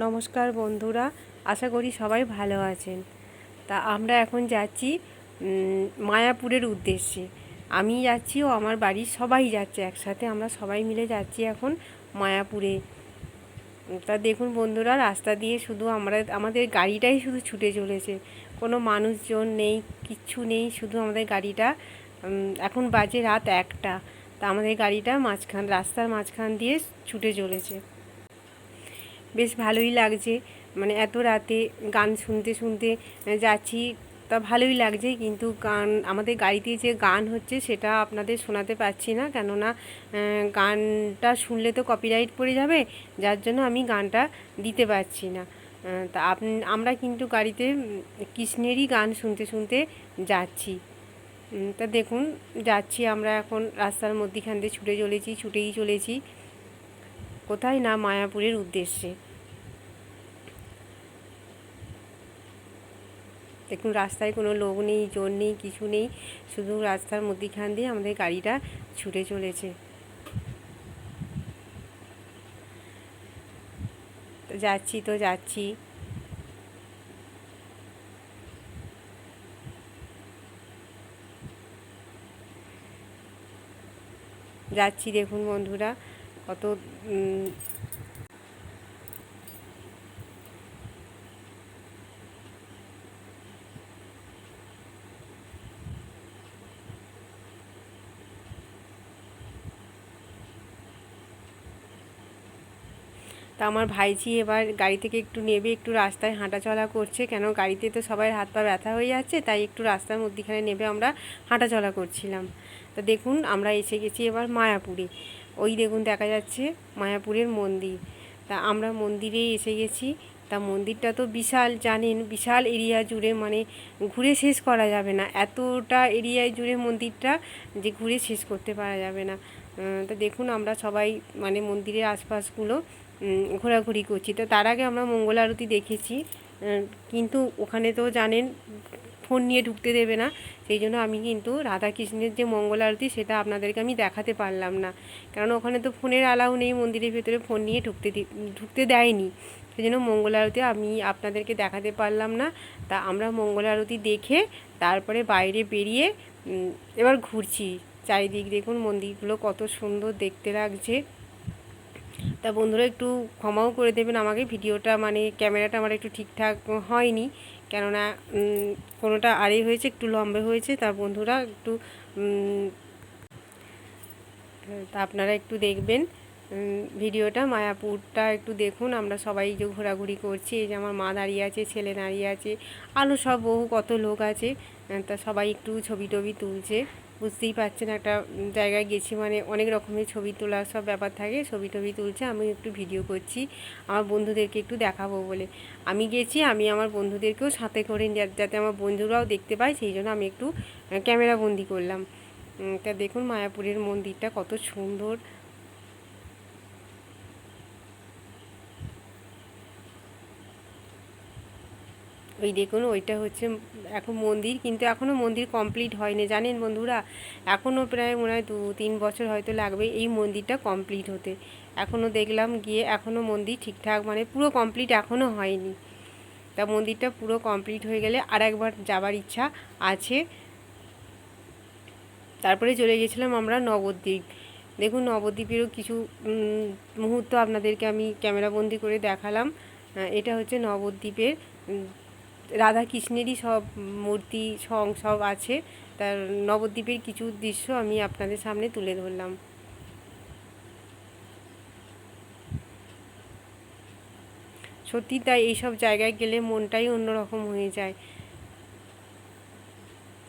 নমস্কার বন্ধুরা, আশা করি সবাই ভালো আছেন। তা আমরা এখন যাচ্ছি মায়াপুরের উদ্দেশ্যে। আমি যাচ্ছি ও আমার বাড়ির সবাই যাচ্ছে, একসাথে আমরা সবাই মিলে যাচ্ছি এখন মায়াপুরে। তা দেখুন বন্ধুরা, রাস্তা দিয়ে শুধু আমরা, আমাদের গাড়িটাই শুধু ছুটে চলেছে। কোনো মানুষজন নেই, কিচ্ছু নেই, শুধু আমাদের গাড়িটা এখন বাজে রাত একটা। তা আমাদের গাড়িটা মাঝখান, রাস্তার মাঝখান দিয়ে ছুটে চলেছে। বেশ ভালোই লাগছে। মানে এত রাতে গান শুনতে শুনতে যাচ্ছি, তা ভালোই লাগছে। কিন্তু গান, আমাদের গাড়িতে যে গান হচ্ছে সেটা আপনাদের শোনাতে পারছি না। কেননা গানটা শুনলে তো কপিরাইট পড়ে যাবে, যার জন্য আমি গানটা দিতে পারছি না। তা আপনি আমরা কিন্তু গাড়িতে কৃষ্ণেরই গান শুনতে শুনতে যাচ্ছি। তা দেখুন, যাচ্ছি আমরা এখন, রাস্তার মধ্যিখান দিয়ে ছুটে চলেছি, ছুটেই চলেছি। কোথায় না মায়াপুরের উদ্দেশ্যে? দেখুন রাস্তায় কোনো লোক নেই, জোর নেই, কিছু নেই, শুধু রাস্তার মধ্যিখান দিয়ে আমাদের গাড়িটা ছুটে চলেছে। যাচ্ছি তো যাচ্ছি। যাচ্ছি দেখুন বন্ধুরা। কত তা আমার ভাইঝি এবার গাড়ি থেকে একটু নেবে, একটু রাস্তায় হাঁটাচলা করছে। কেন গাড়িতে তো সবাই হাত পা ব্যথা হয়ে যাচ্ছে, তাই একটু রাস্তার মধ্যেখানে নেবে আমরা হাঁটাচলা করছিলাম। তা দেখুন, আমরা এসে গেছি এবার মায়াপুরে। ওই দেখুন দেখা যাচ্ছে মায়াপুরের মন্দির। তা আমরা মন্দিরে এসে গেছি। তা মন্দিরটা তো বিশাল, জানেন? বিশাল এরিয়া জুড়ে মানে ঘুরে শেষ করা যাবে না। এতটা এরিয়ায় জুড়ে মন্দিরটা যে ঘুরে শেষ করতে পারা যাবে না। তা দেখুন আমরা সবাই মানে মন্দিরের আশপাশগুলো ঘোরাঘুরি করছি। তো তার আগে আমরা মঙ্গল আরতি দেখেছি। কিন্তু ওখানে তো জানেন ফোন নিয়ে ঢুকতে দেবে না। সেই জন্য আমি কিন্তু রাধাকৃষ্ণের যে মঙ্গল আরতি, সেটা আপনাদেরকে আমি দেখাতে পারলাম না। কারণ ওখানে তো ফোনের অ্যালাউ নেই, মন্দিরের ভেতরে ফোন নিয়ে ঢুকতে ঢুকতে দেয়নি। সেই জন্য মঙ্গল আরতি আমি আপনাদেরকে দেখাতে পারলাম না। তা আমরা মঙ্গল আরতি দেখে তারপরে বাইরে বেরিয়ে এবার ঘুরছি। চারিদিক দেখুন, মন্দিরগুলো কত সুন্দর দেখতে লাগছে। তা বন্ধুরা একটু ক্ষমাও করে দেবেন আমাকে, ভিডিওটা মানে ক্যামেরাটা আমার একটু ঠিকঠাক হয়নি, কেননা কোনোটা আড়ে হয়েছে, একটু লম্বে হয়েছে, তা বন্ধুরা একটু তা আপনারা একটু দেখবেন ভিডিওটা, মায়াপুরটা একটু দেখুন, আমরা সবাই যে ঘোরাঘুরি করছি, এই যে আমার মা দাঁড়িয়ে আছে, ছেলে দাঁড়িয়ে আছে আরও সব বহু কত লোক আছে, তা সবাই একটু ছবি টবি তুলছে। বুঝতেই পারছেন, একটা জায়গায় গেছি মানে অনেক রকমের ছবি তোলা সব ব্যাপার থাকে, ছবি টবি তুলছে, আমি একটু ভিডিও করছি, আমার বন্ধুদেরকে একটু দেখাবো বলে। আমি গেছি, আমি আমার বন্ধুদেরকেও সাথে করে যাতে আমার বন্ধুরাও দেখতে পায়, সেই জন্য আমি একটু ক্যামেরা বন্দি করলাম। তা দেখুন, মায়াপুরের মন্দিরটা কত সুন্দর ওই দেখুন, ওইটা হচ্ছে এখন মন্দির, কিন্তু এখনও মন্দির কমপ্লিট হয়নি। জানেন বন্ধুরা এখনও প্রায় মনে হয় দু তিন বছর হয়তো লাগবে এই মন্দিরটা কমপ্লিট হতে। এখনও দেখলাম গিয়ে এখনও মন্দির ঠিকঠাক মানে পুরো কমপ্লিট এখনও হয়নি। তা মন্দিরটা পুরো কমপ্লিট হয়ে গেলে আর একবার যাবার ইচ্ছা আছে। তারপরে চলে গেছিলাম আমরা নবদ্বীপ। দেখুন, নবদ্বীপেরও কিছু মুহূর্ত আপনাদেরকে আমি ক্যামেরাবন্দি করে দেখালাম। এটা হচ্ছে নবদ্বীপের রাধা কৃষ্ণেরই সব মূর্তি সং সব আছে। তার নবদ্বীপের কিছু দৃশ্য আমি আপনাদের সামনে তুলে ধরলাম। সত্যি তাই এইসব জায়গায় গেলে মনটাই অন্যরকম হয়ে যায়।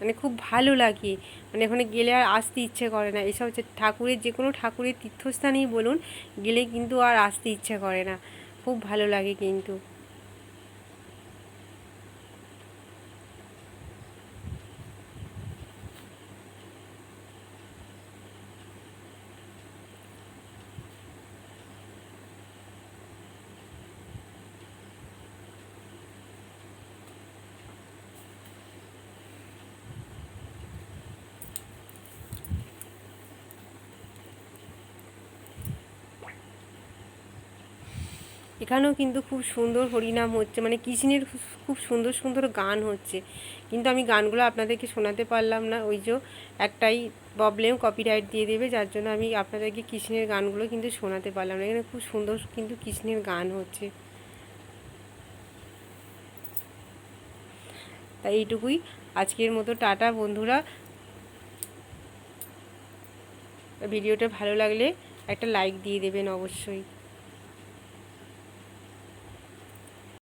মানে খুব ভালো লাগে। মানে ওখানে গেলে আর আসতে ইচ্ছে করে না। এসব যে ঠাকুরের, যে কোনো ঠাকুরের তীর্থস্থানেই বলুন, গেলে কিন্তু আর আসতে ইচ্ছে করে না। খুব ভালো লাগে কিন্তু। এখানেও কিন্তু খুব সুন্দর হরিনাম হচ্ছে মানে কৃষ্ণের খুব সুন্দর সুন্দর গান হচ্ছে। কিন্তু আমি গানগুলো আপনাদেরকে শোনাতে পারলাম না, ওই যে একটাই প্রবলেম কপিরাইট দিয়ে দেবে, যার জন্য আমি আপনাদেরকে কৃষ্ণের গানগুলো কিন্তু শোনাতে পারলাম না। এখানে খুব সুন্দর কিন্তু কৃষ্ণের গান হচ্ছে। তাই এইটুকুই। আজকের মতো টাটা বন্ধুরা। ভিডিওটা ভালো লাগলে একটা লাইক দিয়ে দেবেন অবশ্যই।